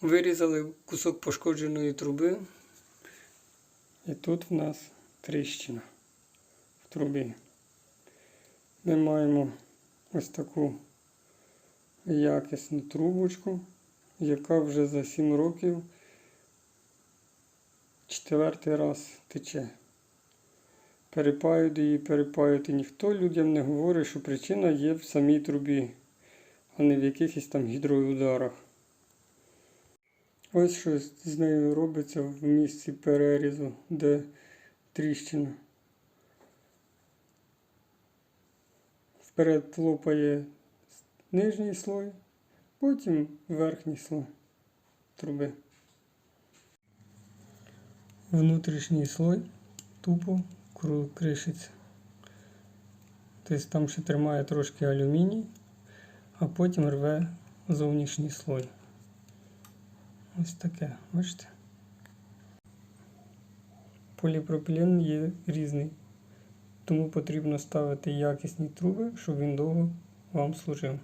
Вирізали кусок пошкодженої труби. І тут в нас тріщина в трубі. Ми маємо ось таку якісну трубочку, яка вже за 7 років четвертий раз тече. Перепаюють її, перепаюють. І ніхто людям не говорить, що причина є в самій трубі, а не в якихось там гідроударах. Ось що з нею робиться в місці перерізу, де тріщина. Вперед лопає нижній слой, потім верхній слой труби. Внутрішній слой тупо кришиться. Тобто там ще тримає трошки алюміній, а потім рве зовнішній слой. Ось таке, бачите? Поліпропілен є різний, тому потрібно ставити якісні труби, щоб він довго вам служив.